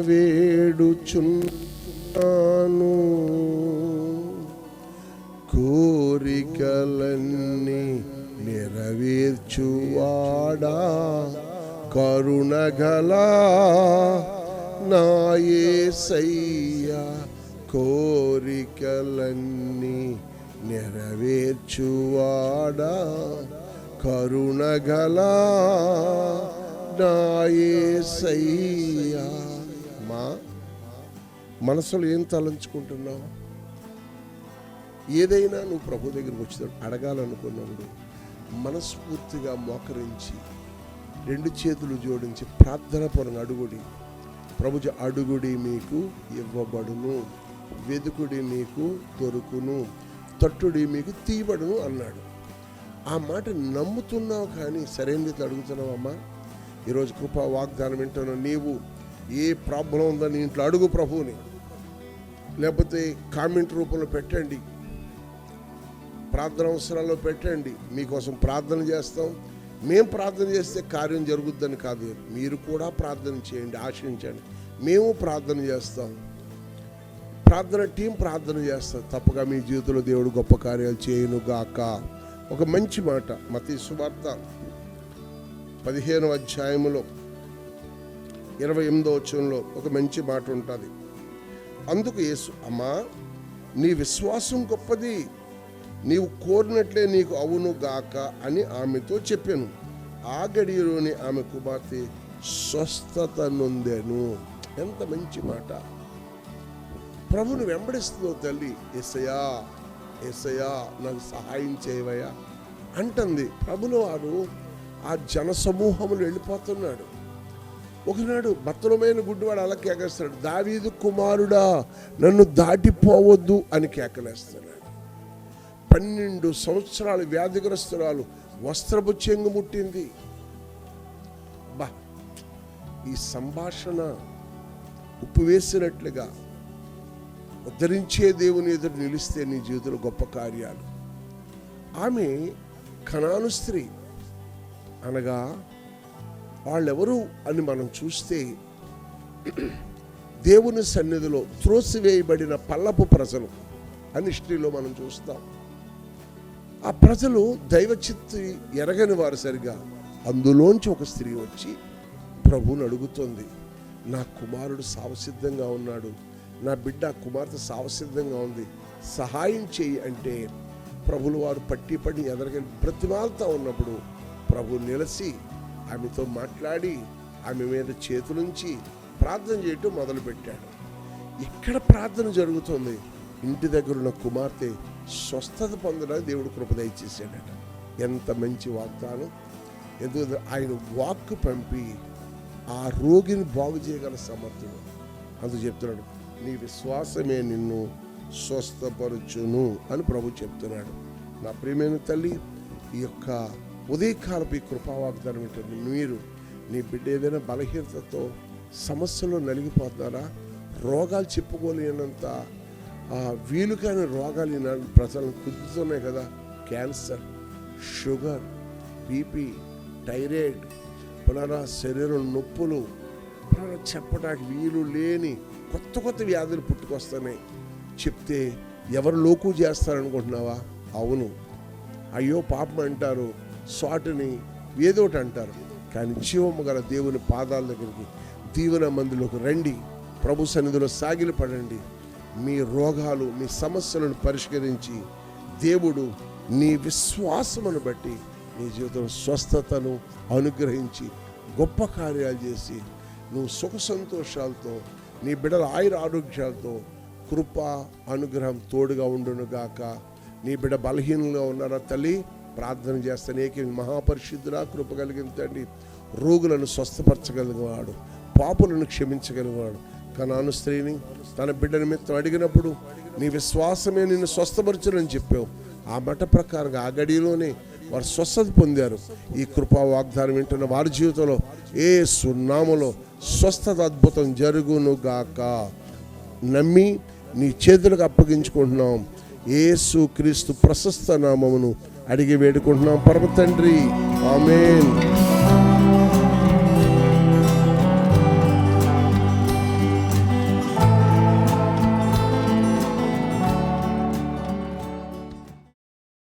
వేడుచున్నాను కోరికలన్నీ నెరవేర్చువాడా. కరుణగల నాయసయ్య కోరికలన్నీ నెరవేర్చువాడా. కరుణగలా నాయసయ్యా మా మనసులో ఏం తలంచుకుంటున్నావు? ఏదైనా నువ్వు ప్రభు దగ్గరికి వచ్చినప్పుడు అడగాలనుకున్నప్పుడు మనస్ఫూర్తిగా మోకరించి రెండు చేతులు జోడించి ప్రార్థన పొరను అడుగుడి. ప్రభుజ అడుగుడి మీకు ఇవ్వబడును వెదుకుడి మీకు దొరుకును తట్టుడి మీకు తీయబడును అన్నాడు. ఆ మాట నమ్ముతున్నావు కానీ సరైనది అడుగుతున్నావు అమ్మా ఈరోజు కృపా వాగ్దానం వింటాను నీవు ఏ ప్రాబ్లం ఉందని ఇంట్లో అడుగు ప్రభువుని. లేకపోతే కామెంట్ రూపంలో పెట్టండి. ప్రార్థన అవసరాల్లో పెట్టండి. మీకోసం ప్రార్థన చేస్తాం. మేము ప్రార్థన చేస్తే కార్యం జరుగుద్దని కాదు. మీరు కూడా ప్రార్థన చేయండి ఆశించండి. మేము ప్రార్థన చేస్తాం. ప్రార్థన టీం ప్రార్థన చేస్తాం తప్పగా మీ జీవితంలో దేవుడు గొప్ప కార్యాలు చేయను గాక ఒక మంచి మాట మతి సువార్త పదిహేను అధ్యాయములో ఇరవై ఎనిమిదో వచ్చంలో ఒక మంచి మాట ఉంటుంది. అందుకు యేసు అమ్మా నీ విశ్వాసం గొప్పది. నీవు కోరినట్లే నీకు అవును గాక అని ఆమెతో చెప్పాను. ఆ గడియలోని ఆమె కుమార్తె స్వస్థత నొందాను. ఎంత మంచి మాట. ప్రభుని వెంబడిస్తుందో తల్లి ఎసయా ఎసయా నాకు సహాయం చేయవయ్యా అంటుంది. ప్రభులు వారు ఆ జన సమూహములు వెళ్ళిపోతున్నాడు. ఒకనాడు బత్తలమైన గుడ్డివాడు అలా కేకేస్తాడు దావీదు కుమారుడా నన్ను దాటిపోవద్దు అని కేకలేస్తున్నాడు. పన్నెండు సంవత్సరాలు వ్యాధిగ్రస్తురాలు వస్త్రపు చెంగు ముట్టింది. బా ఈ సంభాషణ ఉప్పు వేసినట్లుగా ఉద్ధరించే దేవుని ఎదురు నిలిస్తే నీ జీవితంలో గొప్ప కార్యాలు. ఆమె కణాను స్త్రీ. అనగా వాళ్ళెవరు అని మనం చూస్తే దేవుని సన్నిధిలో త్రోసివేయబడిన పల్లపు ప్రజలు అని హిస్టరీలో మనం చూస్తాం. ఆ ప్రజలు దైవచిత్తి ఎరగని వారు సరిగా అందులోంచి ఒక స్త్రీ వచ్చి ప్రభువుని అడుగుతుంది నా కుమారుడు సావసిద్ధంగా ఉన్నాడు. నా బిడ్డ కుమార్తె సావసిద్ధంగా ఉంది. సహాయం చేయి అంటే ప్రభులు వారు పట్టి పడి ఎదరగని బ్రతిమాలతా ఉన్నప్పుడు ప్రభు నిలసి ఆమెతో మాట్లాడి ఆమె మీద చేతులుంచి ప్రార్థన చేయటం మొదలుపెట్టాడు. ఇక్కడ ప్రార్థన జరుగుతుంది. ఇంటి దగ్గర ఉన్న కుమార్తె స్వస్థత పొందడానికి దేవుడు కృప దయచేసాడట ఎంత మంచి వాగ్దానం. ఎందుకంటే ఆయన వాక్కు పంపి ఆ రోగిని బాగు చేయగల సమర్థుడు. అందుకు చెప్తున్నాడు నీ విశ్వాసమే నిన్ను స్వస్థపరచును అని ప్రభు చెప్తున్నాడు. నా ప్రియమైన తల్లి ఈ యొక్క ఉదయకాలపు ఈ కృపావాగ్దానం ఏంటంటే మీరు నీ బిడ్డ ఏదైనా బలహీనతతో సమస్యలో నలిగిపోతున్నారా? రోగాలు చెప్పుకోలేనంత ఆ, వీలు కాని రోగాలు ఈనాడు ప్రజలను కుదుతున్నాయి కదా? క్యాన్సర్ షుగర్ బీపీ థైరాయిడ్ పునరా శరీరం నొప్పులు పునరా చెప్పడానికి వీలు లేని కొత్త కొత్త వ్యాధులు పుట్టుకొస్తున్నాయి. చెప్తే ఎవరు లోకు చేస్తారనుకుంటున్నావా? అవును. అయ్యో పాపం అంటారు. సాటుని ఏదోటి అంటారు. కానీ జీవము గల దేవుని పాదాల దగ్గరికి దీవెన మందులోకి రండి. ప్రభు సన్నిధిలో సాగిలి పడండి మీ రోగాలు మీ సమస్యలను పరిష్కరించి దేవుడు నీ విశ్వాసమును బట్టి నీ జీవితం స్వస్థతను అనుగ్రహించి గొప్ప కార్యాలు చేసి నువ్వు సుఖ సంతోషాలతో నీ బిడ్డల ఆయుర ఆరోగ్యాలతో కృప అనుగ్రహం తోడుగా ఉండును గాక నీ బిడ్డ బలహీనంగా ఉన్నారా తల్లి? ప్రార్థన చేస్తానేకి ఏకే మహాపరిశుద్ధురా కృప కలిగిన రోగులను స్వస్థపరచగలిగేవాడు పాపులను క్షమించగలిగేవాడు కనాను స్త్రీని తన బిడ్డ నిమిత్తం అడిగినప్పుడు నీ విశ్వాసమే నిన్ను స్వస్థపరచునని చెప్పావు. ఆ మట ప్రకారంగా ఆ గడిలోనే వారు స్వస్థత పొందారు. ఈ కృపా వాగ్దానం వింటున్న వారి జీవితంలో ఏ సున్నామలో స్వస్థత అద్భుతం జరుగును గాక. నమ్మి నీ చేతులకు అప్పగించుకుంటున్నాం. ఏసు క్రీస్తు ప్రశస్త నామమును అడిగి వేడుకుంటున్నాం. పరమ తండ్రి. ఆమెన్.